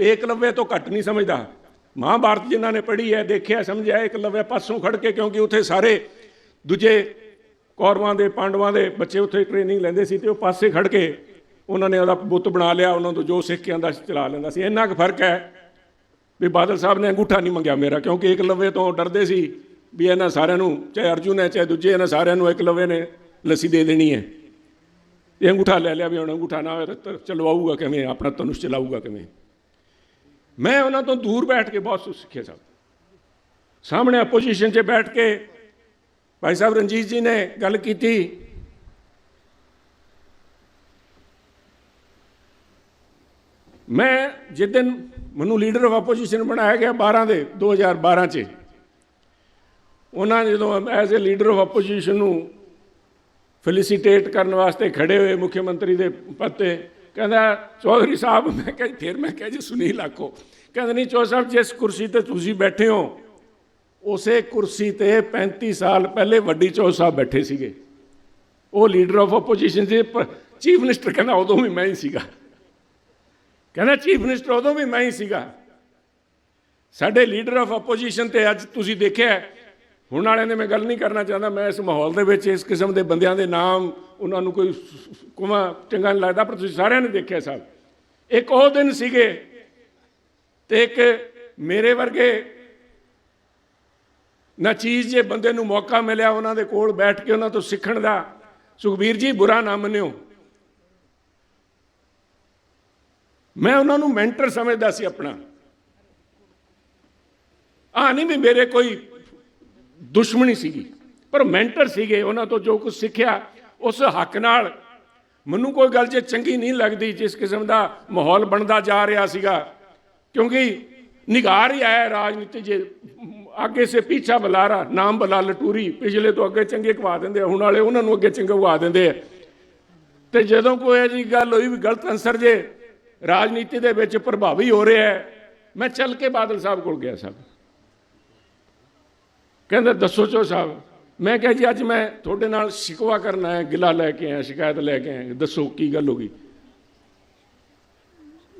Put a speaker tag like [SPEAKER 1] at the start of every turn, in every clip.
[SPEAKER 1] ਏਕਲਵਯ ਤੋਂ ਘੱਟ ਨਹੀਂ ਸਮਝਦਾ। ਮਹਾਭਾਰਤ ਜਿਨ੍ਹਾਂ ਨੇ ਪੜ੍ਹੀ ਹੈ, ਦੇਖਿਆ, ਸਮਝਿਆ, ਏਕਲਵਯ ਪਾਸੋਂ ਖੜ ਕੇ ਕਿਉਂਕਿ ਉੱਥੇ ਸਾਰੇ ਦੂਜੇ ਕੌਰਵਾਂ ਦੇ, ਪਾਂਡਵਾਂ ਦੇ ਬੱਚੇ ਉੱਥੇ ਟ੍ਰੇਨਿੰਗ ਲੈਂਦੇ ਸੀ ਤੇ ਉਹ ਪਾਸੇ ਖੜ ਕੇ ਉਹਨਾਂ ਨੇ ਉਹਦਾ ਬੁੱਤ ਬਣਾ ਲਿਆ, ਉਹਨਾਂ ਤੋਂ ਜੋ ਸਿੱਖ ਕੇ ਆਂਦਾ ਚਲਾ ਲੈਂਦਾ ਸੀ। ਇੰਨਾ ਕੁ ਫ਼ਰਕ ਹੈ ਵੀ ਬਾਦਲ ਸਾਹਿਬ ਨੇ ਅੰਗੂਠਾ ਨਹੀਂ ਮੰਗਿਆ ਮੇਰਾ, ਕਿਉਂਕਿ ਏਕਲਵਯ ਤੋਂ ਡਰਦੇ ਸੀ ਵੀ ਇਹਨਾਂ ਸਾਰਿਆਂ ਨੂੰ, ਚਾਹੇ ਅਰਜੁਨ ਹੈ, ਚਾਹੇ ਦੂਜੇ, ਇਹਨਾਂ ਸਾਰਿਆਂ ਨੂੰ ਏਕਲਵਯ ਨੇ ਲੱਸੀ ਦੇ ਦੇਣੀ ਹੈ। ਇਹ ਅੰਗੂਠਾ ਲੈ ਲਿਆ ਵੀ ਹੁਣ ਅੰਗੂਠਾ ਨਾ ਹੋਵੇ ਤਾਂ ਚਲਵਾਊਗਾ ਕਿਵੇਂ, ਆਪਣਾ ਧਨੁਸ਼ ਚਲਾਊਗਾ ਕਿਵੇਂ। ਮੈਂ ਉਹਨਾਂ ਤੋਂ ਦੂਰ ਬੈਠ ਕੇ ਬਹੁਤ ਕੁਝ ਸਿੱਖਿਆ ਸਭ ਸਾਹਮਣੇ ਆਪੋਜੀਸ਼ਨ 'ਚ ਬੈਠ ਕੇ ਭਾਈ ਸਾਹਿਬ ਰਣਜੀਤ ਜੀ ਨੇ ਗੱਲ ਕੀਤੀ। ਮੈਂ ਜਿਸ ਦਿਨ ਮੈਨੂੰ ਲੀਡਰ ਆਫ ਆਪੋਜੀਸ਼ਨ ਬਣਾਇਆ ਗਿਆ 12 ਦੇ 2012 ਚ, ਉਹਨਾਂ ਜਦੋਂ as a leader of opposition ਨੂੰ ਫੈਲਿਸਿਟੇਟ ਕਰਨ ਵਾਸਤੇ ਖੜੇ ਹੋਏ ਮੁੱਖ ਮੰਤਰੀ ਦੇ ਪਦ ਤੇ ਕਹਿੰਦਾ ਚੌਧਰੀ ਸਾਹਿਬ ਮੈਂ ਕਿਹਾ ਜੀ, ਫਿਰ ਮੈਂ ਕਿਹਾ ਜੀ ਸੁਨੀਲ ਆਖੋ। ਕਹਿੰਦੇ ਨਹੀਂ ਚੌਧਰੀ ਸਾਹਿਬ ਜਿਸ ਕੁਰਸੀ ਤੇ ਤੁਸੀਂ ਬੈਠੇ ਹੋ ਉਸੇ ਕੁਰਸੀ ਤੇ 35 ਸਾਲ ਪਹਿਲੇ ਵੱਡੀ ਚੌਧਰੀ ਸਾਹਿਬ ਬੈਠੇ ਸੀਗੇ। ਉਹ ਲੀਡਰ ਆਫ ਆਪੋਜੀਸ਼ਨ ਸੀ ਚੀਫ ਮਿਨਿਸਟਰ ਕਹਿੰਦਾ ਉਦੋਂ ਵੀ ਮੈਂ ਹੀ ਸੀਗਾ। ਕਹਿੰਦਾ ਚੀਫ ਮਿਨਿਸਟਰ ਉਦੋਂ ਵੀ ਮੈਂ ਹੀ ਸੀਗਾ। ਸਾਡੇ ਲੀਡਰ ਆਫ ਆਪੋਜੀਸ਼ਨ ਤੇ ਅੱਜ ਤੁਸੀਂ ਦੇਖਿਆ ਹੁਣ ਵਾਲਿਆਂ ਨੇ ਮੈਂ ਗੱਲ ਨਹੀਂ ਕਰਨਾ ਚਾਹੁੰਦਾ ਮੈਂ ਇਸ ਮਾਹੌਲ ਦੇ ਵਿੱਚ ਇਸ ਕਿਸਮ ਦੇ ਬੰਦਿਆਂ ਦੇ ਨਾਮ ਉਹਨਾਂ ਨੂੰ ਕੋਈ ਕੁਮਾ ਚੰਗਾ ਨਹੀਂ ਲੱਗਦਾ, ਪਰ ਤੁਸੀਂ ਸਾਰਿਆਂ ਨੇ ਦੇਖਿਆ ਸਾਹਿਬ ਇੱਕ ਉਹ ਦਿਨ ਸੀਗੇ ਤੇ ਇੱਕ ਮੇਰੇ ਵਰਗੇ ਨਾ ਚੀਜ਼ ਜੇ ਬੰਦੇ ਨੂੰ ਮੌਕਾ ਮਿਲਿਆ ਉਹਨਾਂ ਦੇ ਕੋਲ ਬੈਠ ਕੇ ਉਹਨਾਂ ਤੋਂ ਸਿੱਖਣ ਦਾ। ਸੁਖਬੀਰ ਜੀ, ਬੁਰਾ ਨਾ ਮੰਨਿਓ। ਮੈਂ ਉਹਨਾਂ ਨੂੰ ਮੈਂਟਰ ਸਮਝਦਾ ਸੀ ਆਪਣਾ। ਆ ਨਹੀਂ ਵੀ ਮੇਰੇ ਕੋਈ ਦੁਸ਼ਮਣੀ ਸੀਗੀ, ਪਰ ਮੈਂਟਰ ਸੀਗੇ, ਉਹਨਾਂ ਤੋਂ ਜੋ ਕੁਝ ਸਿੱਖਿਆ ਉਸ ਹੱਕ ਨਾਲ। ਮੈਨੂੰ ਕੋਈ ਗੱਲ ਜੇ ਚੰਗੀ ਨਹੀਂ ਲੱਗਦੀ ਜਿਸ ਕਿਸਮ ਦਾ ਮਾਹੌਲ ਬਣਦਾ ਜਾ ਰਿਹਾ ਸੀਗਾ। ਕਿਉਂਕਿ ਨਿਗਾਰ ਹੀ ਆਇਆ ਰਾਜਨੀਤੀ ਜੇ ਅੱਗੇ ਸੇ ਪੀਛਾ ਬੁਲਾਰਾ ਨਾਮ ਬਲਾ ਲਟੂਰੀ ਪਿਛਲੇ ਤੋਂ ਅੱਗੇ ਚੰਗੇ ਕਵਾ ਦਿੰਦੇ ਆ, ਹੁਣ ਵਾਲੇ ਉਹਨਾਂ ਨੂੰ ਅੱਗੇ ਚੰਗੇ ਕਵਾ ਦਿੰਦੇ ਆ। ਤੇ ਜਦੋਂ ਕੋਈ ਇਹ ਜੀ ਗੱਲ ਹੋਈ ਵੀ ਗਲਤ ਅੰਸਰ ਜੇ ਰਾਜਨੀਤੀ ਦੇ ਵਿੱਚ ਪ੍ਰਭਾਵੀ ਹੋ ਰਿਹਾ ਹੈ ਮੈਂ ਚੱਲ ਕੇ ਬਾਦਲ ਸਾਹਿਬ ਕੋਲ ਗਿਆ ਸਾਹਿਬ ਕਹਿੰਦਾ ਦੱਸੋ ਚੋ ਸਾਹਿਬ ਮੈਂ ਕਿਹਾ ਜੀ, ਅੱਜ ਮੈਂ ਤੁਹਾਡੇ ਨਾਲ ਸ਼ਿਕਵਾ ਕਰਨ ਆਇਆ, ਗਿਲਾ ਲੈ ਕੇ ਆਇਆ, ਸ਼ਿਕਾਇਤ ਲੈ ਕੇ ਆਇਆ। ਦੱਸੋ ਕੀ ਗੱਲ ਹੋ ਗਈ?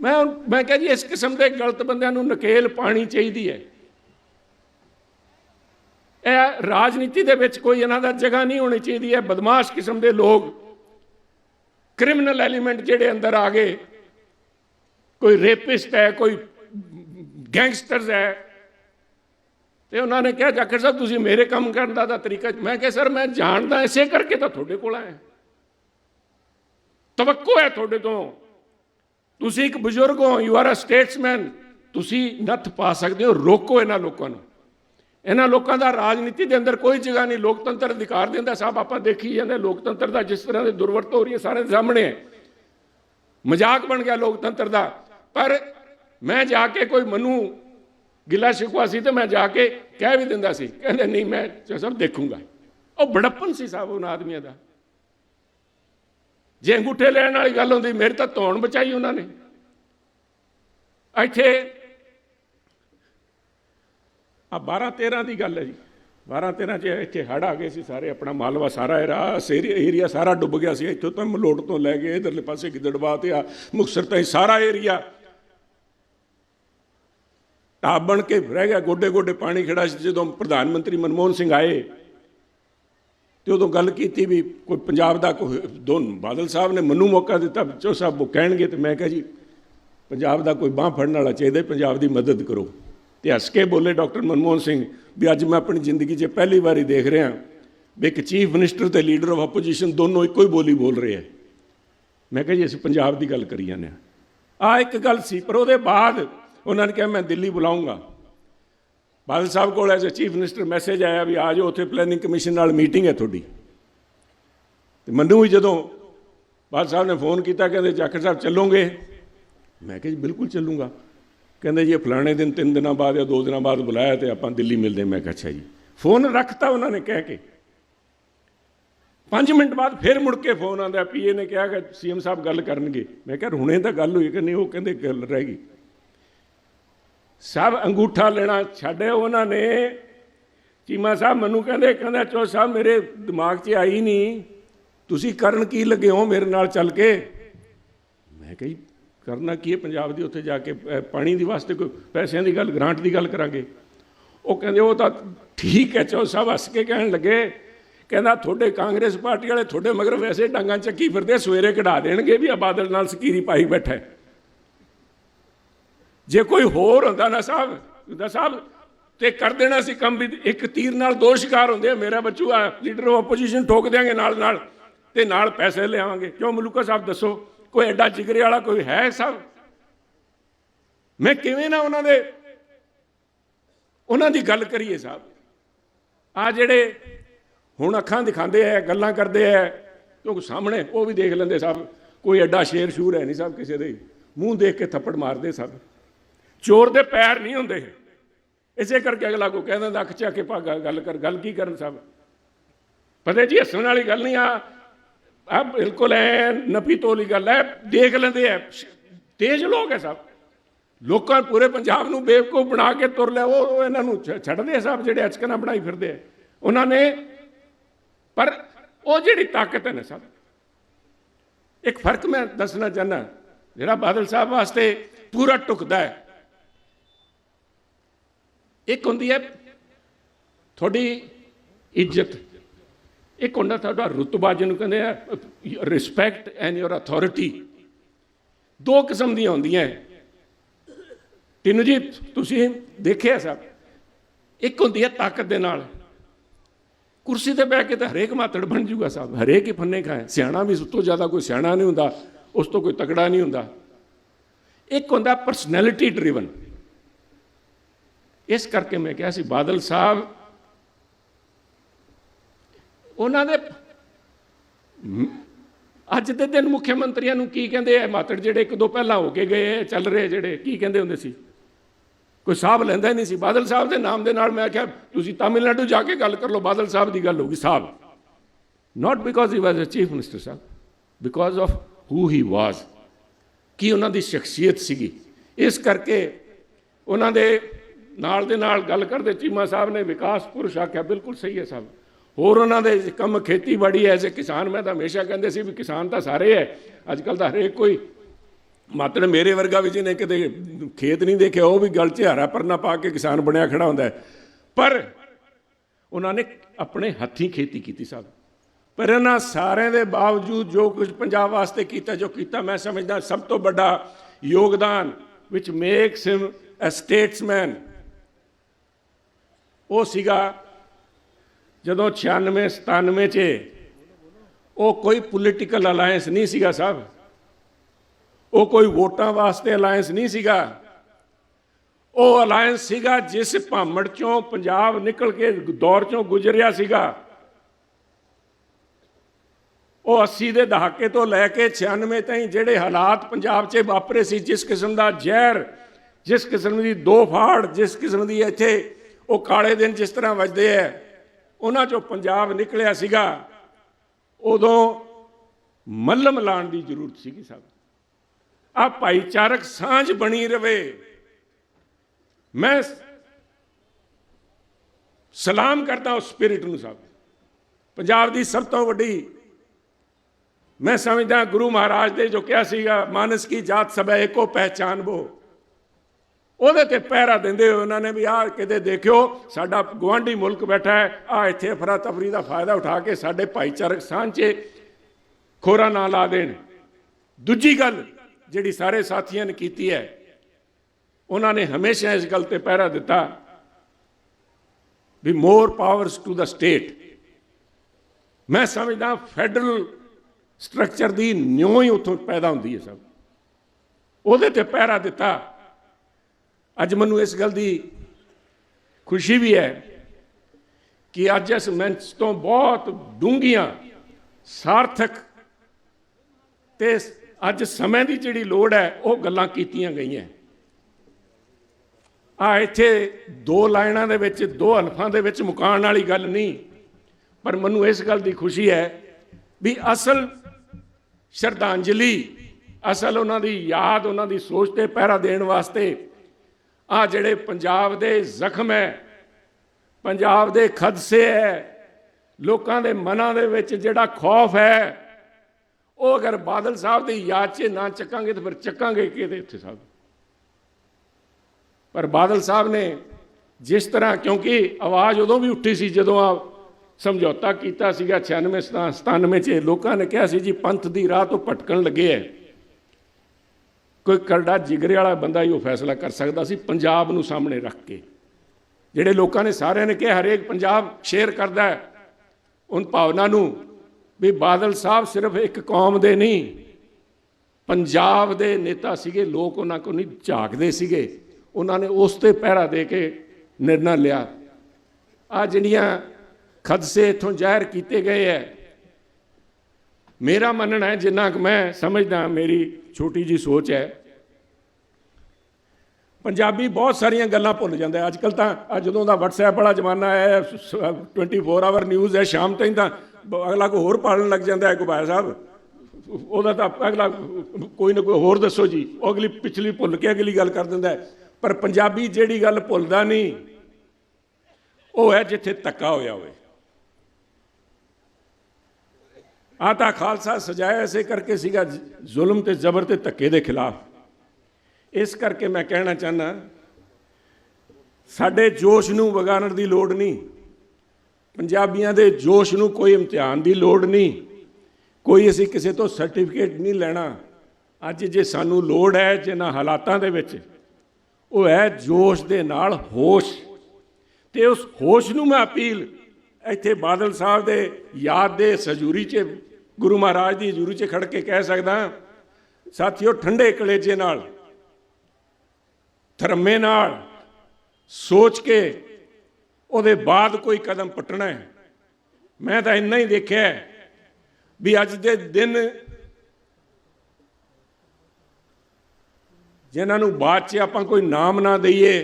[SPEAKER 1] ਮੈਂ ਮੈਂ ਕਿਹਾ ਜੀ, ਇਸ ਕਿਸਮ ਦੇ ਗਲਤ ਬੰਦਿਆਂ ਨੂੰ ਨਕੇਲ ਪਾਣੀ ਚਾਹੀਦੀ ਹੈ। ਇਹ ਰਾਜਨੀਤੀ ਦੇ ਵਿੱਚ ਕੋਈ ਇਹਨਾਂ ਦਾ ਜਗ੍ਹਾ ਨਹੀਂ ਹੋਣੀ ਚਾਹੀਦੀ ਹੈ ਬਦਮਾਸ਼ ਕਿਸਮ ਦੇ ਲੋਕ ਕ੍ਰਿਮੀਨਲ ਐਲੀਮੈਂਟ ਜਿਹੜੇ ਅੰਦਰ ਆ ਗਏ। ਕੋਈ ਰੇਪਿਸਟ ਹੈ, ਕੋਈ ਗੈਂਗਸਟਰਸ ਹੈ ਤੇ ਉਹਨਾਂ ਨੇ ਕਿਹਾ, ਜਾਖੜ ਸਾਹਿਬ, ਤੁਸੀਂ ਮੇਰੇ ਕੰਮ ਕਰਨ ਦਾ ਤਾਂ ਤਰੀਕਾ ਮੈਂ ਕਿਹਾ, ਸਰ, ਮੈਂ ਜਾਣਦਾ ਇਸੇ ਕਰਕੇ ਤਾਂ ਤੁਹਾਡੇ ਕੋਲ ਆਇਆ। ਤਵੱਕੋ ਹੈ ਤੁਹਾਡੇ ਤੋਂ। ਤੁਸੀਂ ਇੱਕ ਬਜ਼ੁਰਗ ਹੋ ਯੂ ਆਰ ਅ ਸਟੇਟਸਮੈਨ ਤੁਸੀਂ ਨੱਥ ਪਾ ਸਕਦੇ ਹੋ, ਰੋਕੋ ਇਹਨਾਂ ਲੋਕਾਂ ਨੂੰ। ਇਹਨਾਂ ਲੋਕਾਂ ਦਾ ਰਾਜਨੀਤੀ ਦੇ ਅੰਦਰ ਕੋਈ ਜਗ੍ਹਾ ਨਹੀਂ। ਲੋਕਤੰਤਰ ਅਧਿਕਾਰ ਦਿੰਦਾ ਸਾਹਿਬ, ਆਪਾਂ ਦੇਖੀ ਜਾਂਦੇ ਲੋਕਤੰਤਰ ਦਾ ਜਿਸ ਤਰ੍ਹਾਂ ਦੇ ਦੁਰਵਰਤੋਂ ਹੋ ਰਹੀ ਹੈ, ਸਾਰੇ ਦੇ ਸਾਹਮਣੇ ਹੈ। ਮਜ਼ਾਕ ਬਣ ਗਿਆ ਲੋਕਤੰਤਰ ਦਾ। ਪਰ ਮੈਂ ਜਾ ਕੇ ਕੋਈ ਮਨੂੰ ਗਿਲਾ ਸ਼ਿਕਵਾ ਸੀ ਤੇ ਮੈਂ ਜਾ ਕੇ ਕਹਿ ਵੀ ਦਿੰਦਾ ਸੀ, ਕਹਿੰਦੇ ਨਹੀਂ ਮੈਂ ਸਭ ਦੇਖੂੰਗਾ। ਉਹ ਬੜਪਨ ਸੀ ਸਾਹਿਬ ਉਹਨਾਂ ਆਦਮੀਆਂ ਦਾ। ਜੇ ਅੰਗੂਠੇ ਲੈਣ ਵਾਲੀ ਗੱਲ ਹੁੰਦੀ, ਮੇਰੇ ਤਾਂ ਧੌਣ ਬਚਾਈ ਉਹਨਾਂ ਨੇ। ਇੱਥੇ ਆ 12 13 ਦੀ ਗੱਲ ਹੈ ਜੀ। 12 13 ਚ ਇੱਥੇ ਹੜ ਆ ਗਏ ਸੀ ਸਾਰੇ, ਆਪਣਾ ਮਾਲਵਾ ਸਾਰਾ ਏਰੀਆ ਸਾਰਾ ਡੁੱਬ ਗਿਆ ਸੀ। ਇੱਥੋਂ ਤਾਂ ਮਲੋਟ ਤੋਂ ਲੈ ਕੇ ਇਧਰਲੇ ਪਾਸੇ ਗਿੱਦੜਵਾ ਤੇ ਆ ਮੁਕਸਰ ਤਾਈਂ ਸਾਰਾ ਏਰੀਆ ਟਾਪ ਬਣ ਕੇ ਰਹਿ ਗਿਆ ਗੋਡੇ ਗੋਡੇ ਪਾਣੀ ਖੜਾ ਸੀ ਜਦੋਂ ਪ੍ਰਧਾਨ ਮੰਤਰੀ ਮਨਮੋਹਨ ਸਿੰਘ ਆਏ। ਤੇ ਉਦੋਂ ਗੱਲ ਕੀਤੀ ਵੀ ਕੋਈ ਪੰਜਾਬ ਦਾ ਕੋਈ ਦੋਨ ਬਾਦਲ ਸਾਹਿਬ ਨੇ ਮੈਨੂੰ ਮੌਕਾ ਦਿੱਤਾ ਚੋ ਸਾਹਿਬ ਉਹ ਕਹਿਣਗੇ ਤੇ ਮੈਂ ਕਿਹਾ ਜੀ, ਪੰਜਾਬ ਦਾ ਕੋਈ ਬਾਹ ਫੜਨ ਵਾਲਾ ਚਾਹੀਦਾ ਪੰਜਾਬ ਦੀ ਮਦਦ ਕਰੋ। ਤੇ ਹੱਸ ਕੇ ਬੋਲੇ ਡਾਕਟਰ ਮਨਮੋਹਨ ਸਿੰਘ ਵੀ ਅੱਜ ਮੈਂ ਆਪਣੀ ਜ਼ਿੰਦਗੀ 'ਚ ਪਹਿਲੀ ਵਾਰੀ ਦੇਖ ਰਿਹਾ ਵੀ ਇੱਕ ਚੀਫ ਮਿਨਿਸਟਰ ਤੇ ਲੀਡਰ ਆਫ ਆਪੋਜੀਸ਼ਨ ਦੋਨੋਂ ਇੱਕੋ ਹੀ ਬੋਲੀ ਬੋਲ ਰਹੇ ਆ ਮੈਂ ਕਿਹਾ ਜੀ, ਅਸੀਂ ਪੰਜਾਬ ਦੀ ਗੱਲ ਕਰੀ ਜਾਂਦੇ ਆ ਆ ਇੱਕ ਗੱਲ ਸੀ, ਪਰ ਉਹਦੇ ਬਾਅਦ ਉਹਨਾਂ ਨੇ ਕਿਹਾ, ਮੈਂ ਦਿੱਲੀ ਬੁਲਾਉਂਗਾ ਬਾਦਲ ਸਾਹਿਬ ਕੋਲ as a chief minister message ਆਇਆ ਵੀ ਆ ਜਾਓ, ਉੱਥੇ ਪਲੈਨਿੰਗ ਕਮਿਸ਼ਨ ਨਾਲ ਮੀਟਿੰਗ ਹੈ ਤੁਹਾਡੀ। ਤੇ ਮੈਨੂੰ ਵੀ ਜਦੋਂ ਬਾਦਲ ਸਾਹਿਬ ਨੇ ਫੋਨ ਕੀਤਾ, ਕਹਿੰਦੇ ਜਾਖੜ ਸਾਹਿਬ, ਚੱਲੋਗੇ? ਮੈਂ ਕਿਹਾ, ਜੀ, ਬਿਲਕੁਲ ਚੱਲੂਗਾ। ਕਹਿੰਦੇ, ਜੀ ਫਲਾਣੇ ਦਿਨ ਤਿੰਨ ਦਿਨਾਂ ਬਾਅਦ ਜਾਂ ਦੋ ਦਿਨਾਂ ਬਾਅਦ ਬੁਲਾਇਆ ਤੇ ਆਪਾਂ ਦਿੱਲੀ ਮਿਲਦੇ ਮੈਂ ਕਿਹਾ, ਅੱਛਾ ਜੀ। ਫੋਨ ਰੱਖਤਾ ਉਹਨਾਂ ਨੇ ਕਹਿ ਕੇ। 5 ਮਿੰਟ ਬਾਅਦ ਫਿਰ ਮੁੜ ਕੇ ਫੋਨ ਆਉਂਦਾ ਪੀਏ ਨੇ ਕਿਹਾ ਕਿ ਸੀਐਮ ਸਾਹਿਬ ਗੱਲ ਕਰਨਗੇ। ਮੈਂ ਕਿਹਾ, ਹੁਣੇ ਤਾਂ ਗੱਲ ਹੋਈ ਕਿ ਨਹੀਂ? ਉਹ ਕਹਿੰਦੇ, ਗੱਲ ਰਹਿ ਗਈ। ਸਭ ਅੰਗੂਠਾ ਲੈਣਾ ਛੱਡਿਆ ਉਹਨਾਂ ਨੇ। ਚੀਮਾ ਸਾਹਿਬ ਮੈਨੂੰ ਕਹਿੰਦੇ ਕਹਿੰਦਾ ਚੋ ਸਾਹਿਬ ਮੇਰੇ ਦਿਮਾਗ 'ਚ ਆਈ ਨਹੀਂ ਤੁਸੀਂ ਕਰਨ ਕੀ ਲੱਗੇ ਹੋ ਮੇਰੇ ਨਾਲ ਚੱਲ ਕੇ? ਮੈਂ ਕਹੀ ਕਰਨਾ ਕੀ ਹੈ? ਪੰਜਾਬ ਦੀ ਉੱਥੇ ਜਾ ਕੇ ਅ, ਪਾਣੀ ਦੀ ਵਾਸਤੇ ਕੋਈ ਪੈਸਿਆਂ ਦੀ ਗੱਲ ਗ੍ਰਾਂਟ ਦੀ ਗੱਲ ਕਰਾਂਗੇ। ਉਹ ਕਹਿੰਦੇ ਉਹ ਤਾਂ ਠੀਕ ਹੈ ਚੋ ਸਭ ਹੱਸ ਕੇ ਕਹਿਣ ਲੱਗੇ। ਕਹਿੰਦਾ ਤੁਹਾਡੇ ਕਾਂਗਰਸ ਪਾਰਟੀ ਵਾਲੇ ਤੁਹਾਡੇ ਮਗਰ ਵੈਸੇ ਡਾਂਗਾਂ ਚੱਕੀ ਫਿਰਦੇ ਸਵੇਰੇ ਕਢਾ ਦੇਣਗੇ ਵੀ ਆ ਬਾਦਲ ਨਾਲ ਸਕੀਰੀ ਪਾਈ ਬੈਠਾ ਜੇ ਕੋਈ ਹੋਰ ਹੁੰਦਾ ਨਾ ਸਾਹਿਬ, ਹੁੰਦਾ ਸਾਹਿਬ, ਤੇ ਕਰ ਦੇਣਾ ਸੀ ਕੰਮ ਵੀ, ਇੱਕ ਤੀਰ ਨਾਲ ਦੋ ਸ਼ਿਕਾਰ ਹੁੰਦੇ ਆ, ਮੇਰਾ ਬੱਚੂ ਆ ਲੀਡਰ ਆਫ ਆਪੋਜੀਸ਼ਨ ਠੋਕ ਦਿਆਂਗੇ ਨਾਲ ਨਾਲ, ਤੇ ਨਾਲ ਪੈਸੇ ਲਿਆਵਾਂਗੇ। ਕਿਉਂ ਮਲੂਕਾ ਸਾਹਿਬ ਦੱਸੋ, ਕੋਈ ਐਡਾ ਜਿਗਰੇ ਵਾਲਾ ਕੋਈ ਹੈ ਸਾਹਿਬ? ਮੈਂ ਕਿਵੇਂ ਨਾ ਉਹਨਾਂ ਦੇ, ਉਹਨਾਂ ਦੀ ਗੱਲ ਕਰੀਏ ਸਾਹਿਬ। ਆ ਜਿਹੜੇ ਹੁਣ ਅੱਖਾਂ ਦਿਖਾਉਂਦੇ ਆ, ਗੱਲਾਂ ਕਰਦੇ ਆ, ਕਿਉਂਕਿ ਸਾਹਮਣੇ ਉਹ ਵੀ ਦੇਖ ਲੈਂਦੇ ਸਾਹਿਬ, ਕੋਈ ਐਡਾ ਸ਼ੇਰ ਸ਼ੂਰ ਹੈ ਨਹੀਂ ਸਭ ਕਿਸੇ ਦੇ। ਮੂੰਹ ਦੇਖ ਕੇ ਥੱਪੜ ਮਾਰਦੇ ਸਭ ਚੋਰ ਦੇ ਪੈਰ ਨਹੀਂ ਹੁੰਦੇ। ਇਸੇ ਕਰਕੇ ਅਗਲਾ ਕੋ ਕਹਿੰਦਾ ਹੁੰਦਾ, ਅੱਖ ਚੱਕ ਕੇ ਭਾਗਾ ਗੱਲ ਕਰ ਗੱਲ ਕੀ ਕਰਨ ਸਾਹਿਬ ਪਤਾ ਜੀ ਹੱਸਣ ਵਾਲੀ ਗੱਲ ਨਹੀਂ ਆ। ਆ ਬਿਲਕੁਲ ਐ ਨਪੀ ਤੋਲੀ ਗੱਲ ਹੈ ਦੇਖ ਲੈਂਦੇ ਆ ਤੇਜ਼ ਲੋਕ ਹੈ ਸਭ। ਲੋਕਾਂ ਪੂਰੇ ਪੰਜਾਬ ਨੂੰ ਬੇਵਕੂਫ ਬਣਾ ਕੇ ਤੁਰ ਲਿਆ ਉਹ ਇਹਨਾਂ ਨੂੰ ਛੱਡਦੇ ਸਾਹਿਬ ਜਿਹੜੇ ਅਚਕਨਾ ਬਣਾਈ ਫਿਰਦੇ ਆ ਉਹਨਾਂ ਨੇ ਪਰ ਉਹ ਜਿਹੜੀ ਤਾਕਤ ਹੈ ਨਾ ਸਭ। ਇੱਕ ਫ਼ਰਕ ਮੈਂ ਦੱਸਣਾ ਚਾਹਨਾ ਜਿਹੜਾ ਬਾਦਲ ਸਾਹਿਬ ਵਾਸਤੇ ਪੂਰਾ ਟੁਕਦਾ ਹੈ ਇੱਕ ਹੁੰਦੀ ਹੈ ਤੁਹਾਡੀ ਇੱਜ਼ਤ। ਇੱਕ ਹੁੰਦਾ ਤੁਹਾਡਾ ਰੁਤਬਾ ਜਿਹਨੂੰ ਕਹਿੰਦੇ ਆ ਰਿਸਪੈਕਟ ਐਂਡ ਯੋਰ ਅਥਾਰਟੀ ਦੋ ਕਿਸਮ ਦੀਆਂ ਹੁੰਦੀਆਂ ਹੈ। ਤਿੰਨ ਜੀ, ਤੁਸੀਂ ਦੇਖਿਆ ਸਭ ਇੱਕ ਹੁੰਦੀ ਹੈ ਤਾਕਤ ਦੇ ਨਾਲ। ਕੁਰਸੀ ਤੇ ਬਹਿ ਕੇ ਤਾਂ ਹਰੇਕ ਮਾਤੜ ਬਣ ਜੂਗਾ ਸਾਹਿਬ ਹਰੇਕ ਹੀ ਫੰਨੇ ਖਾਏ। ਸਿਆਣਾ ਵੀ ਸਭ ਤੋਂ ਜ਼ਿਆਦਾ ਕੋਈ ਸਿਆਣਾ ਨਹੀਂ ਹੁੰਦਾ, ਉਸ ਤੋਂ ਕੋਈ ਤਕੜਾ ਨਹੀਂ ਹੁੰਦਾ। ਇੱਕ ਹੁੰਦਾ ਪਰਸਨੈਲਿਟੀ ਡਰਿਵਨ ਇਸ ਕਰਕੇ ਮੈਂ ਕਿਹਾ ਸੀ, ਬਾਦਲ ਸਾਹਿਬ, ਉਹਨਾਂ ਦੇ ਅੱਜ ਦੇ ਦਿਨ ਮੁੱਖ ਮੰਤਰੀਆਂ ਨੂੰ ਕੀ ਕਹਿੰਦੇ ਆ? ਮਾਤੜ ਜਿਹੜੇ ਇੱਕ ਦੋ ਪਹਿਲਾਂ ਹੋ ਕੇ ਗਏ ਚੱਲ ਰਹੇ ਜਿਹੜੇ, ਕੀ ਕਹਿੰਦੇ ਹੁੰਦੇ ਸੀ? ਕੋਈ ਸਾਹਿਬ ਲੈਂਦਾ ਹੀ ਨਹੀਂ ਸੀ। ਬਾਦਲ ਸਾਹਿਬ ਦੇ ਨਾਮ ਦੇ ਨਾਲ ਮੈਂ ਕਿਹਾ, ਤੁਸੀਂ ਤਾਮਿਲਨਾਡੂ ਜਾ ਕੇ ਗੱਲ ਕਰ ਲਓ, ਬਾਦਲ ਸਾਹਿਬ ਦੀ ਗੱਲ ਹੋਗੀ ਸਾਹਿਬ not because he was a chief minister Sahib because of who he was ਕੀ ਉਹਨਾਂ ਦੀ ਸ਼ਖਸੀਅਤ ਸੀਗੀ। ਇਸ ਕਰਕੇ ਉਹਨਾਂ ਦੇ ਨਾਲ ਦੇ ਨਾਲ ਗੱਲ ਕਰਦੇ, ਚੀਮਾ ਸਾਹਿਬ ਨੇ ਵਿਕਾਸ ਪੁਰਸ਼ ਆਖਿਆ, ਬਿਲਕੁਲ ਸਹੀ ਹੈ ਸਾਹਿਬ ਹੋਰ ਉਹਨਾਂ ਦੇ ਕੰਮ ਖੇਤੀਬਾੜੀ ਐ ਐਸੇ ਕਿਸਾਨ, ਮੈਂ ਤਾਂ ਹਮੇਸ਼ਾ ਕਹਿੰਦੇ ਸੀ ਵੀ ਕਿਸਾਨ ਤਾਂ ਸਾਰੇ ਹੈ ਅੱਜ ਕੱਲ ਤਾਂ ਹਰੇਕ ਕੋਈ ਮਾਤਰ ਮੇਰੇ ਵਰਗਾ ਵੀ ਜਿਹਨੇ ਕਿਤੇ ਖੇਤ ਨਹੀਂ ਦੇਖਿਆ, ਉਹ ਵੀ ਗਲ 'ਚ ਹਰਾ ਪਰਨਾ ਪਾ ਕੇ ਕਿਸਾਨ ਬਣਿਆ ਖੜਾ ਹੁੰਦਾ ਪਰ ਉਹਨਾਂ ਨੇ ਆਪਣੇ ਹੱਥੀਂ ਖੇਤੀ ਕੀਤੀ ਸਾਹਿਬ ਪਰ ਇਹਨਾਂ ਸਾਰਿਆਂ ਦੇ ਬਾਵਜੂਦ ਜੋ ਕੁਝ ਪੰਜਾਬ ਵਾਸਤੇ ਕੀਤਾ, ਜੋ ਕੀਤਾ, ਮੈਂ ਸਮਝਦਾ ਸਭ ਤੋਂ ਵੱਡਾ ਯੋਗਦਾਨ, which makes him a statesman ਉਹ ਸੀਗਾ ਜਦੋਂ 96 97 ਚ ਉਹ ਕੋਈ ਪੋਲੀਟੀਕਲ ਅਲਾਈਅੰਸ ਨਹੀਂ ਸੀਗਾ ਸਾਹਿਬ। ਉਹ ਕੋਈ ਵੋਟਾਂ ਵਾਸਤੇ ਅਲਾਈਅੰਸ ਨਹੀਂ ਸੀਗਾ। ਉਹ ਅਲਾਈਅੰਸ ਸੀਗਾ ਜਿਸ ਭਾਮੜ ਚੋਂ ਪੰਜਾਬ ਨਿਕਲ ਕੇ ਦੌਰ ਚੋਂ ਗੁਜ਼ਰਿਆ ਸੀਗਾ। ਉਹ 80 ਦੇ ਦਹਾਕੇ ਤੋਂ ਲੈ ਕੇ 96 ਤਾਈਂ ਜਿਹੜੇ ਹਾਲਾਤ ਪੰਜਾਬ 'ਚ ਵਾਪਰੇ ਸੀ, ਜਿਸ ਕਿਸਮ ਦਾ ਜ਼ਹਿਰ, ਜਿਸ ਕਿਸਮ ਦੀ ਦੋ ਫਾੜ, ਜਿਸ ਕਿਸਮ ਦੀ ਇੱਥੇ ਉਹ ਕਾਲੇ ਦਿਨ ਜਿਸ ਤਰ੍ਹਾਂ ਵੱਜਦੇ ਐ, ਉਹਨਾਂ 'ਚੋਂ ਪੰਜਾਬ ਨਿਕਲਿਆ ਸੀਗਾ, ਉਦੋਂ ਮੱਲਮ ਲਾਣ ਦੀ ਜ਼ਰੂਰਤ ਸੀਗੀ ਸਭ ਆ ਭਾਈਚਾਰਕ ਸਾਂਝ ਬਣੀ ਰਵੇ। ਮੈਂ ਸਲਾਮ ਕਰਦਾ ਉਸ ਸਪਿਰਿਟ ਨੂੰ ਸਭ ਪੰਜਾਬ ਦੀ ਸਭ ਤੋਂ ਵੱਡੀ, ਮੈਂ ਸਮਝਦਾ ਗੁਰੂ ਮਹਾਰਾਜ ਦੇ ਜੋ ਕਿਹਾ ਸੀਗਾ, ਮਾਨਸ ਕੀ ਜਾਤ ਸਭੈ ਏਕੋ ਪਹਿਚਾਨਬੋ ਉਹਦੇ ਤੇ ਪਹਿਰਾ ਦਿੰਦੇ ਹੋਏ ਉਹਨਾਂ ਨੇ ਵੀ ਆਹ ਕਿਤੇ ਦੇਖਿਓ, ਸਾਡਾ ਗਵਾਂਢੀ ਮੁਲਕ ਬੈਠਾ ਹੈ ਆ ਇੱਥੇ ਅਫਰਾ ਤਫਰੀ ਦਾ ਫਾਇਦਾ ਉਠਾ ਕੇ ਸਾਡੇ ਭਾਈਚਾਰਕ ਸਾਂਝੇ ਖੋਰਾ ਨਾ ਲਾ ਦੇਣ। ਦੂਜੀ ਗੱਲ ਜਿਹੜੀ ਸਾਰੇ ਸਾਥੀਆਂ ਨੇ ਕੀਤੀ ਹੈ, ਉਹਨਾਂ ਨੇ ਹਮੇਸ਼ਾ ਇਸ ਗੱਲ ਤੇ ਪਹਿਰਾ ਦਿੱਤਾ ਵੀ more powers to the state ਮੈਂ ਸਮਝਦਾ ਫੈਡਰਲ ਸਟਰਕਚਰ ਦੀ ਨਿਉ ਹੀ ਉੱਥੋਂ ਪੈਦਾ ਹੁੰਦੀ ਹੈ ਸਭ। ਉਹਦੇ ਤੇ ਪਹਿਰਾ ਦਿੱਤਾ ਅੱਜ ਮੈਨੂੰ ਇਸ ਗੱਲ ਦੀ ਖੁਸ਼ੀ ਵੀ ਹੈ ਕਿ ਅੱਜ ਇਸ ਮੰਚ ਤੋਂ ਬਹੁਤ ਡੂੰਘੀਆਂ, ਸਾਰਥਕ ਤੇ ਅੱਜ ਸਮੇਂ ਦੀ ਜਿਹੜੀ ਲੋੜ ਹੈ, ਉਹ ਗੱਲਾਂ ਕੀਤੀਆਂ ਗਈਆਂ। ਆ ਇੱਥੇ ਦੋ ਲਾਈਨਾਂ ਦੇ ਵਿੱਚ, ਦੋ ਹਲਫਾਂ ਦੇ ਵਿੱਚ ਮੁਕਾਉਣ ਵਾਲੀ ਗੱਲ ਨਹੀਂ, ਪਰ ਮੈਨੂੰ ਇਸ ਗੱਲ ਦੀ ਖੁਸ਼ੀ ਹੈ ਵੀ ਅਸਲ ਸ਼ਰਧਾਂਜਲੀ, ਅਸਲ ਉਹਨਾਂ ਦੀ ਯਾਦ, ਉਹਨਾਂ ਦੀ ਸੋਚ ਤੇ ਪਹਿਰਾ ਦੇਣ ਵਾਸਤੇ ਆ ਜਿਹੜੇ ਪੰਜਾਬ ਦੇ ਜ਼ਖਮ ਹੈ, ਪੰਜਾਬ ਦੇ ਖਦਸੇ ਹੈ, ਲੋਕਾਂ ਦੇ ਮਨਾਂ ਦੇ ਵਿੱਚ ਜਿਹੜਾ ਖੌਫ ਹੈ, ਉਹ ਅਗਰ ਬਾਦਲ ਸਾਹਿਬ ਦੀ ਯਾਦ 'ਚ ਨਾ ਚੱਕਾਂਗੇ ਤਾਂ ਫਿਰ ਚੱਕਾਂਗੇ ਕਿਹਦੇ ਉੱਥੇ ਸਾਹਿਬ? ਪਰ ਬਾਦਲ ਸਾਹਿਬ ਨੇ ਜਿਸ ਤਰ੍ਹਾਂ ਕਿਉਂਕਿ ਆਵਾਜ਼ ਉਦੋਂ ਵੀ ਉੱਠੀ ਸੀ ਜਦੋਂ ਆ ਸਮਝੌਤਾ ਕੀਤਾ ਸੀਗਾ 96 97 ਚ ਲੋਕਾਂ ਨੇ ਕਿਹਾ ਸੀ ਜੀ, ਪੰਥ ਦੀ ਰਾਹ ਤੋਂ ਭਟਕਣ ਲੱਗੇ ਐ ਕੋਈ ਕਰੜਾ ਜਿਗਰੇ ਵਾਲਾ ਬੰਦਾ ਹੀ ਉਹ ਫੈਸਲਾ ਕਰ ਸਕਦਾ ਸੀ ਪੰਜਾਬ ਨੂੰ ਸਾਹਮਣੇ ਰੱਖ ਕੇ। ਜਿਹੜੇ ਲੋਕਾਂ ਨੇ ਸਾਰਿਆਂ ਨੇ ਕਿਹਾ, ਹਰੇਕ ਪੰਜਾਬ ਸ਼ੇਅਰ ਕਰਦਾ ਹੈ ਉਨ ਭਾਵਨਾ ਨੂੰ ਵੀ ਬਾਦਲ ਸਾਹਿਬ ਸਿਰਫ ਇੱਕ ਕੌਮ ਦੇ ਨਹੀਂ, ਪੰਜਾਬ ਦੇ ਨੇਤਾ ਸੀਗੇ, ਲੋਕ ਉਹਨਾਂ ਕੋਲ ਨਹੀਂ ਝਾਕਦੇ ਸੀਗੇ। ਉਹਨਾਂ ਨੇ ਉਸ ਤੇ ਪਹਿਰਾ ਦੇ ਕੇ ਨਿਰਣਾ ਲਿਆ। ਆ ਜਿਹੜੀਆਂ ਖਦਸੇ ਇਥੋਂ ਜ਼ਾਹਿਰ ਕੀਤੇ ਗਏ ਹੈ ਮੇਰਾ ਮੰਨਣਾ ਹੈ, ਜਿੰਨਾ ਕਿ ਮੈਂ ਸਮਝਦਾ, ਮੇਰੀ ਛੋਟੀ ਜੀ ਸੋਚ ਹੈ। ਪੰਜਾਬੀ ਬਹੁਤ ਸਾਰੀਆਂ ਗੱਲਾਂ ਭੁੱਲ ਜਾਂਦਾ ਅੱਜ ਕੱਲ ਤਾਂ ਆ ਜਦੋਂ ਦਾ WhatsApp ਵਾਲਾ ਜ਼ਮਾਨਾ ਹੈ 24 ਆਵਰ ਨਿਊਜ਼ ਹੈ, ਸ਼ਾਮ ਤਾਈਂ ਤਾਂ ਅਗਲਾ ਕੋ ਹੋਰ ਪਾਲਣ ਲੱਗ ਜਾਂਦਾ ਹੈ ਗੁਬਾਇਆ ਸਾਹਿਬ। ਉਹਦਾ ਤਾਂ ਅਗਲਾ, ਕੋਈ ਨਾ ਕੋਈ ਹੋਰ ਦੱਸੋ ਜੀ, ਉਹ ਅਗਲੀ ਪਿਛਲੀ ਭੁੱਲ ਕੇ ਅਗਲੀ ਗੱਲ ਕਰ ਦਿੰਦਾ ਪਰ ਪੰਜਾਬੀ ਜਿਹੜੀ ਗੱਲ ਭੁੱਲਦਾ ਨਹੀਂ, ਉਹ ਹੈ ਜਿੱਥੇ ਧੱਕਾ ਹੋਇਆ ਹੋਵੇ। ਆ ਤਾਂ ਖਾਲਸਾ ਸਜਾਇਆ ਐਸੇ ਕਰਕੇ ਸੀਗਾ ਜ਼ੁਲਮ ਤੇ ਜ਼ਬਰ ਤੇ ਧੱਕੇ ਦੇ ਖਿਲਾਫ। ਇਸ ਕਰਕੇ ਮੈਂ ਕਹਿਣਾ ਚਾਹਨਾ ਸਾਡੇ ਜੋਸ਼ ਨੂੰ ਵਗਾਉਣ ਦੀ ਲੋੜ ਨਹੀਂ। ਪੰਜਾਬੀਆਂ ਦੇ ਜੋਸ਼ ਨੂੰ ਕੋਈ ਇਮਤਿਹਾਨ ਦੀ ਲੋੜ ਨਹੀਂ। ਕੋਈ ਅਸੀਂ ਕਿਸੇ ਤੋਂ ਸਰਟੀਫਿਕੇਟ ਨਹੀਂ ਲੈਣਾ। ਅੱਜ ਜੇ ਸਾਨੂੰ ਲੋੜ ਹੈ ਜਿਨ੍ਹਾਂ ਹਾਲਾਤਾਂ ਦੇ ਵਿੱਚ, ਉਹ ਹੈ ਜੋਸ਼ ਦੇ ਨਾਲ ਹੋਸ਼। ਤੇ ਉਸ ਹੋਸ਼ ਨੂੰ ਮੈਂ ਅਪੀਲ ਇੱਥੇ ਬਾਦਲ ਸਾਹਿਬ ਦੇ ਯਾਦ ਦੇ ਸਜੂਰੀ 'ਚ ਗੁਰੂ ਮਹਾਰਾਜ ਦੀ ਹਜ਼ੂਰੀ 'ਚ ਖੜ ਕੇ ਕਹਿ ਸਕਦਾ ਸਾਥੀਓ, ਠੰਡੇ ਕਲੇਜੇ ਨਾਲ, ਧਰਮੇ ਨਾਲ ਸੋਚ ਕੇ ਉਹਦੇ ਬਾਅਦ ਕੋਈ ਕਦਮ ਪੁੱਟਣਾ ਹੈ। ਮੈਂ ਤਾਂ ਇੰਨਾ ਹੀ ਦੇਖਿਆ ਵੀ ਅੱਜ ਦੇ ਦਿਨ ਜਿਨ੍ਹਾਂ ਨੂੰ ਬਾਅਦ 'ਚ ਆਪਾਂ ਕੋਈ ਨਾਮ ਨਾ ਦਈਏ,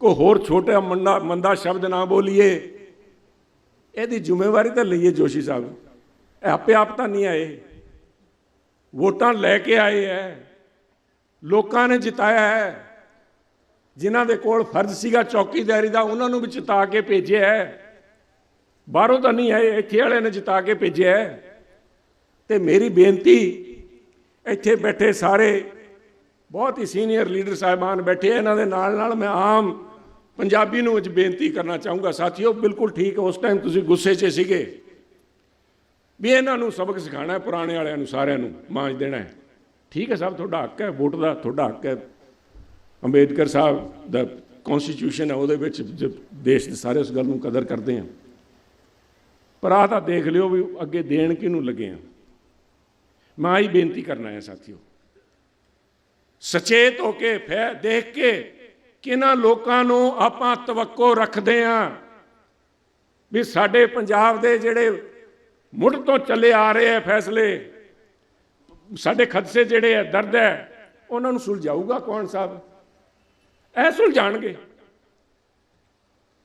[SPEAKER 1] ਕੋਈ ਹੋਰ ਛੋਟਾ ਮੰਦਾ ਮੰਦਾ ਸ਼ਬਦ ਨਾ ਬੋਲੀਏ, ਇਹਦੀ ਜ਼ਿੰਮੇਵਾਰੀ ਤਾਂ ਲਈਏ ਜੋਸ਼ੀ ਸਾਹਿਬ। ਆਪੇ ਆਪ ਤਾਂ ਨਹੀਂ ਆਏ। ਵੋਟਾਂ ਲੈ ਕੇ ਆਏ ਐ। ਲੋਕਾਂ ਨੇ ਜਿਤਾਇਆ ਹੈ ਜਿਨ੍ਹਾਂ ਦੇ ਕੋਲ ਫਰਜ਼ ਸੀਗਾ ਚੌਕੀਦਾਰੀ ਦਾ, ਉਹਨਾਂ ਨੂੰ ਵੀ ਜਿਤਾ ਕੇ ਭੇਜਿਆ ਹੈ ਬਾਹਰੋਂ ਤਾਂ ਨਹੀਂ ਆਏ, ਇੱਥੇ ਵਾਲਿਆਂ ਨੇ ਜਿਤਾ ਕੇ ਭੇਜਿਆ ਹੈ ਤੇ ਮੇਰੀ ਬੇਨਤੀ, ਇੱਥੇ ਬੈਠੇ ਸਾਰੇ ਬਹੁਤ ਹੀ ਸੀਨੀਅਰ ਲੀਡਰ ਸਾਹਿਬਾਨ ਬੈਠੇ ਇਹਨਾਂ ਦੇ ਨਾਲ ਨਾਲ ਮੈਂ ਆਮ ਪੰਜਾਬੀ ਨੂੰ ਅੱਜ ਬੇਨਤੀ ਕਰਨਾ ਚਾਹੂੰਗਾ। ਸਾਥੀਓ, ਬਿਲਕੁਲ ਠੀਕ, ਉਸ ਟਾਈਮ ਤੁਸੀਂ ਗੁੱਸੇ 'ਚ ਸੀਗੇ। ਵੀ ਇਹਨਾਂ ਨੂੰ ਸਬਕ ਸਿਖਾਣਾ ਹੈ, ਪੁਰਾਣੇ ਵਾਲਿਆਂ ਨੂੰ, ਸਾਰਿਆਂ ਨੂੰ ਮਾਂਜ ਦੇਣਾ ਹੈ। ਠੀਕ ਹੈ ਸਾਹਿਬ ਤੁਹਾਡਾ ਹੱਕ ਹੈ, ਵੋਟ ਦਾ ਤੁਹਾਡਾ ਹੱਕ ਹੈ। ਅੰਬੇਦਕਰ ਸਾਹਿਬ ਦਾ ਕਨਸਟੀਟਿਊਸ਼ਨ ਹੈ, ਉਹਦੇ ਵਿੱਚ ਦੇਸ਼ ਦੇ ਸਾਰੇ ਉਸ ਗੱਲ ਨੂੰ ਕਦਰ ਕਰਦੇ ਆ ਪਰ ਆਹ ਤਾਂ ਦੇਖ ਲਿਓ ਵੀ ਅੱਗੇ ਦੇਣ ਕਿਹਨੂੰ ਲੱਗੇ ਆ ਮੈਂ ਆਹੀ ਬੇਨਤੀ ਕਰਨਾ ਹੈ ਸਾਥੀਓ। ਸਚੇਤ ਹੋ ਕੇ, ਫੈ, ਦੇਖ ਕੇ ਕਿਹਨਾਂ ਲੋਕਾਂ ਨੂੰ ਆਪਾਂ ਤਵੱਕੋ ਰੱਖਦੇ ਆ ਵੀ ਸਾਡੇ ਪੰਜਾਬ ਦੇ ਜਿਹੜੇ ਮੁੱਢ ਤੋਂ ਚੱਲੇ ਆ ਰਹੇ ਫੈਸਲੇ। ਸਾਡੇ ਖਦਸੇ ਜਿਹੜੇ ਹੈ ਦਰਦ ਹੈ ਉਹਨਾਂ ਨੂੰ ਸੁਲਝਾਊਗਾ ਕੌਣ ਸਾਹਿਬ? ਐ ਸੁਲਝਾਣਗੇ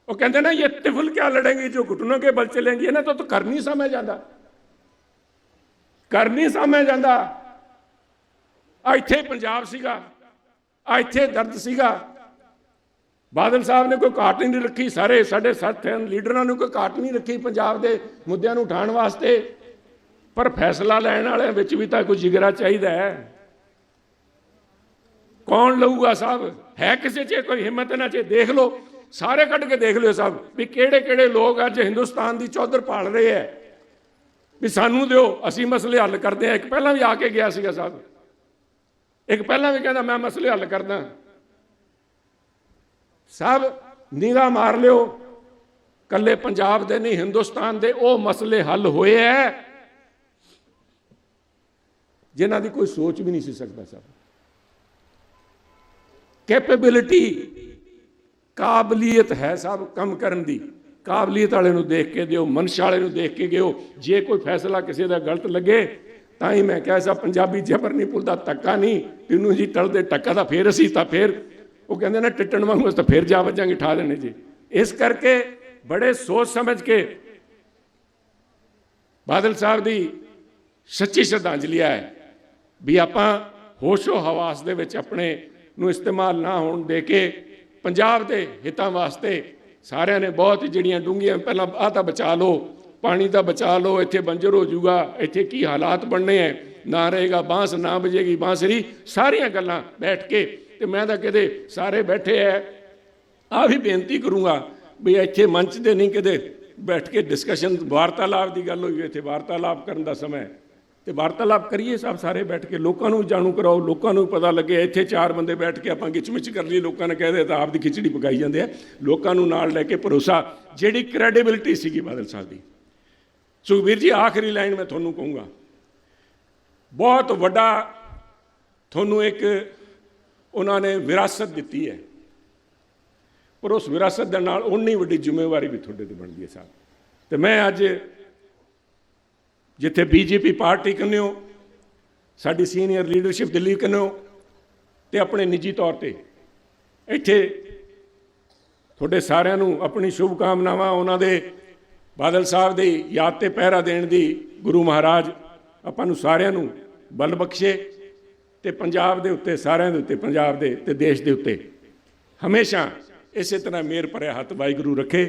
[SPEAKER 1] ਉਹ ਕਹਿੰਦੇ ਨਾ, ਇਹ ਤਿਫਲ ਕਿਆ ਲੜेंगे ਜੋ ਘੁਟਨੋਂ ਕੇ ਬਲ ਚਲੇਗੀ। ਇਹਨਾਂ ਤੋਂ ਤਾਂ ਕਰ ਨਹੀਂ ਸਮਝ ਜਾਂਦਾ। ਕਰ ਨਹੀਂ ਸਮਝ ਜਾਂਦਾ। ਇੱਥੇ ਪੰਜਾਬ ਸੀਗਾ। ਇੱਥੇ ਦਰਦ ਸੀਗਾ। ਬਾਦਲ ਸਾਹਿਬ ਨੇ ਕੋਈ ਘਾਟ ਨਹੀਂ ਰੱਖੀ, ਸਾਰੇ ਸਾਡੇ ਸਾਥੀਆਂ ਲੀਡਰਾਂ ਨੂੰ ਕੋਈ ਘਾਟ ਨਹੀਂ ਰੱਖੀ ਪੰਜਾਬ ਦੇ ਮੁੱਦਿਆਂ ਨੂੰ ਉਠਾਉਣ ਵਾਸਤੇ। ਪਰ ਫੈਸਲਾ ਲੈਣ ਵਾਲਿਆਂ ਵਿੱਚ ਵੀ ਤਾਂ ਕੋਈ ਜਿਗਰਾ ਚਾਹੀਦਾ ਹੈ। ਕੌਣ ਲਊਗਾ ਸਾਹਿਬ ਹੈ ਕਿਸੇ 'ਚ? ਕੋਈ ਹਿੰਮਤ ਨਾ 'ਚ? ਦੇਖ ਲਓ, ਸਾਰੇ ਕੱਢ ਕੇ ਦੇਖ ਲਿਓ ਸਾਹਿਬ ਵੀ ਕਿਹੜੇ ਕਿਹੜੇ ਲੋਕ ਅੱਜ ਹਿੰਦੁਸਤਾਨ ਦੀ ਚੌਧਰ ਪਾਲ ਰਹੇ ਐ ਵੀ ਸਾਨੂੰ ਦਿਓ, ਅਸੀਂ ਮਸਲੇ ਹੱਲ ਕਰਦੇ ਆ ਇੱਕ ਪਹਿਲਾਂ ਵੀ ਆ ਕੇ ਗਿਆ ਸੀਗਾ ਸਾਹਿਬ ਇੱਕ ਪਹਿਲਾਂ ਵੀ ਕਹਿੰਦਾ, ਮੈਂ ਮਸਲੇ ਹੱਲ ਕਰਦਾ। ਸਭ ਨਿਗਾਹ ਮਾਰ ਲਿਓ। ਕੱਲੇ ਪੰਜਾਬ ਦੇ ਨਹੀਂ, ਹਿੰਦੁਸਤਾਨ ਦੇ ਉਹ ਮਸਲੇ ਹੱਲ ਹੋਏ ਐ। ਜਿਨ੍ਹਾਂ ਦੀ ਕੋਈ ਸੋਚ ਵੀ ਨਹੀਂ ਸੀ ਸਕਦਾ ਸਾਹਿਬ ਕੈਪੇਬਿਲਿਟੀ ਕਾਬਲੀਅਤ ਹੈ ਸਭ ਕੰਮ ਕਰਨ ਦੀ। ਕਾਬਲੀਅਤ ਵਾਲੇ ਨੂੰ ਦੇਖ ਕੇ ਦਿਓ, ਮਨਸ਼ਾ ਵਾਲੇ ਨੂੰ ਦੇਖ ਕੇ ਗਿਓ। ਜੇ ਕੋਈ ਫੈਸਲਾ ਕਿਸੇ ਦਾ ਗਲਤ ਲੱਗੇ, ਤਾਂ ਹੀ ਮੈਂ ਕਿਹਾ ਸਾ ਪੰਜਾਬੀ ਜ਼ਬਰ ਨਹੀਂ ਭੁੱਲਦਾ ਤੱਕਾ ਨਹੀਂ ਤੈਨੂੰ ਜੀ ਟਲਦੇ ਟੱਕਾ ਦਾ ਫੇਰ ਅਸੀਂ ਤਾਂ ਫੇਰ ਉਹ ਕਹਿੰਦੇ ਨਾ ਟਿੱਟਣ ਵਾਂਗੂ ਅਸੀਂ ਤਾਂ ਫੇਰ ਜਾ ਵੱਜਾਂਗੇ, ਠਾ ਦੇਣੇ ਜੀ। ਇਸ ਕਰਕੇ ਬੜੇ ਸੋਚ ਸਮਝ ਕੇ ਬਾਦਲ ਸਾਹਿਬ ਦੀ ਸੱਚੀ ਸ਼ਰਧਾਂਜਲੀ ਹੈ ਵੀ ਆਪਾਂ ਹੋਸ਼ੋ ਹਵਾਸ ਦੇ ਵਿੱਚ ਆਪਣੇ ਨੂੰ ਇਸਤੇਮਾਲ ਨਾ ਹੋਣ ਦੇ ਕੇ ਪੰਜਾਬ ਦੇ ਹਿੱਤਾਂ ਵਾਸਤੇ ਸਾਰਿਆਂ ਨੇ ਬਹੁਤ ਜਿਹੜੀਆਂ ਡੂੰਘੀਆਂ, ਪਹਿਲਾਂ ਆਹ ਤਾਂ ਬਚਾ ਲਓ, ਪਾਣੀ ਦਾ ਬਚਾ ਲਓ, ਇੱਥੇ ਬੰਜਰ ਹੋ ਜਾਊਗਾ, ਇੱਥੇ ਕੀ ਹਾਲਾਤ ਬਣਨੇ ਐ ਨਾ ਰਹੇਗਾ, ਬਾਂਸ ਨਾ ਬਜੇਗੀ ਬਾਂਸਰੀ ਸਾਰੀਆਂ ਗੱਲਾਂ ਬੈਠ ਕੇ ਤੇ ਮੈਂ ਤਾਂ ਕਿਤੇ ਸਾਰੇ ਬੈਠੇ ਐ। ਆ ਵੀ ਬੇਨਤੀ ਕਰੂੰਗਾ ਵੀ ਇੱਥੇ ਮੰਚ ਤੇ ਨਹੀਂ ਕਿਤੇ ਬੈਠ ਕੇ ਡਿਸਕਸ਼ਨ ਵਾਰਤਾਲਾਪ ਦੀ ਗੱਲ ਹੋਈ ਇੱਥੇ ਵਾਰਤਾਲਾਪ ਕਰਨ ਦਾ ਸਮਾਂ ਹੈ ਤੇ ਵਾਰਤਾਲਾਪ ਕਰੀਏ ਸਭ ਸਾਰੇ ਬੈਠ ਕੇ, ਲੋਕਾਂ ਨੂੰ ਜਾਣੂ ਕਰਾਓ, ਲੋਕਾਂ ਨੂੰ ਪਤਾ ਲੱਗੇ, ਇੱਥੇ ਚਾਰ ਬੰਦੇ ਬੈਠ ਕੇ ਆਪਾਂ ਗਿਚਮਿਚ ਕਰ ਲਈ ਲੋਕਾਂ ਨੇ ਕਹਦੇ ਤਾਂ ਆਪ ਦੀ ਖਿਚੜੀ ਪਕਾਈ ਜਾਂਦੇ ਆ ਲੋਕਾਂ ਨੂੰ ਨਾਲ ਲੈ ਕੇ ਭਰੋਸਾ, ਜਿਹੜੀ ਕ੍ਰੈਡੀਬਿਲਿਟੀ ਸੀਗੀ ਬਾਦਲ ਸਾਹਿਬ ਦੀ। ਸੁਖਬੀਰ ਜੀ, ਆਖਰੀ ਲਾਈਨ ਮੈਂ ਤੁਹਾਨੂੰ ਕਹੂੰਗਾ। ਬਹੁਤ ਵੱਡਾ ਤੁਹਾਨੂੰ ਇੱਕ ਉਹਨਾਂ ਨੇ ਵਿਰਾਸਤ ਦਿੱਤੀ ਹੈ। ਪਰ ਉਸ ਵਿਰਾਸਤ ਦੇ ਨਾਲ ਉਨੀ ਵੱਡੀ ਜ਼ਿੰਮੇਵਾਰੀ ਵੀ ਤੁਹਾਡੇ ਤੇ ਬਣਦੀ ਹੈ ਸਾਹਿਬ। ਤੇ ਮੈਂ ਅੱਜ ਜਿੱਥੇ ਬੀਜੇਪੀ ਪਾਰਟੀ ਕੰਨਿਓ, ਸਾਡੀ ਸੀਨੀਅਰ ਲੀਡਰਸ਼ਿਪ ਦਿੱਲੀ ਕੰਨਿਓ ਤੇ ਆਪਣੇ ਨਿੱਜੀ ਤੌਰ ਤੇ ਇੱਥੇ ਤੁਹਾਡੇ ਸਾਰਿਆਂ ਨੂੰ ਆਪਣੀ ਸ਼ੁਭ ਕਾਮਨਾਵਾਂ ਉਹਨਾਂ ਦੇ ਬਾਦਲ ਸਾਹਿਬ ਦੀ ਯਾਦ ਤੇ ਪਹਿਰਾ ਦੇਣ ਦੀ ਗੁਰੂ ਮਹਾਰਾਜ ਆਪਾਂ ਨੂੰ ਸਾਰਿਆਂ ਨੂੰ ਬਲ ਬਖਸ਼ੇ। ਤੇ ਪੰਜਾਬ ਦੇ ਉੱਤੇ, ਸਾਰਿਆਂ ਦੇ ਉੱਤੇ, ਪੰਜਾਬ ਦੇ ਤੇ ਦੇਸ਼ ਦੇ ਉੱਤੇ। ਹਮੇਸ਼ਾ ਇਸੇ ਤਰ੍ਹਾਂ ਮਿਹਰ ਭਰਿਆ ਹੱਥ ਵਾਹਿਗੁਰੂ ਰੱਖੇ।